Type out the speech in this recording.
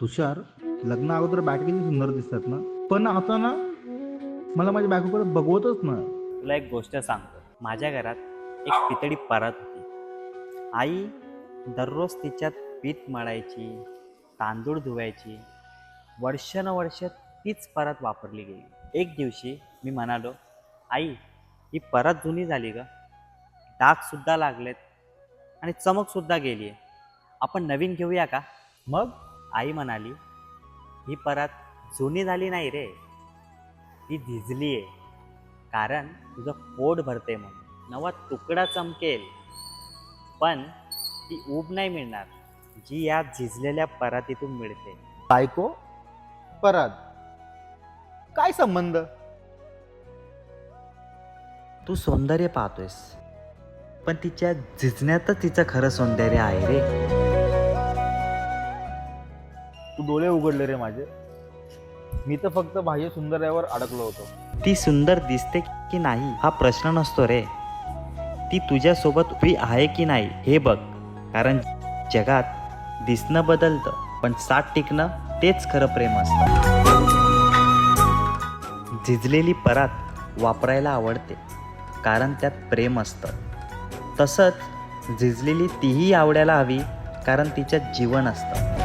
तुषार लग्ना अगोदर बॅट किती सुंदर दिसतात ना? पण आता ना मला माझ्या बायकोकडे बघवतच ना. तुला एक गोष्ट सांगतो. माझ्या घरात एक पितळी परत होती. आई दररोज तिच्यात पीठ मळायची तांदूळ धुवायची. वर्षानुवर्ष तीच परत वापरली गेली. एक दिवशी मी म्हणालो आई ही परत जुनी झाली का डागसुद्धा लागलेत आणि चमकसुद्धा गेली आहे आपण नवीन घेऊया का? मग? आई म्हणाली ही परत जुनी झाली नाही रे. ती धिजली आहे कारण तुझं पोट भरते म्हणून. नवा तुकडा चमकेल. पण ती ऊब नाही मिळणार. जी या झिजलेल्या परातीतून मिळते. बायको परत. काय संबंध? तू सौंदर्य पाहतोयस. पण तिच्या झिजण्यातच तिचं खरं सौंदर्य आहे रे. तू डोळे उघडले रे माझे. मी तर फक्त बाह्य सुंदर्यावर अडकलो होतो. ती सुंदर दिसते की नाही हा प्रश्न नसतो रे. ती तुझ्यासोबत उभी आहे की नाही हे बघ. कारण जगात दिसणं बदलतं पण साथ टिकणं तेच खरं प्रेम असतं. झिजलेली परात वापरायला आवडते कारण त्यात प्रेम असतं. तसंच झिजलेली तीही आवडायला हवी कारण तिच्यात जीवन असतं.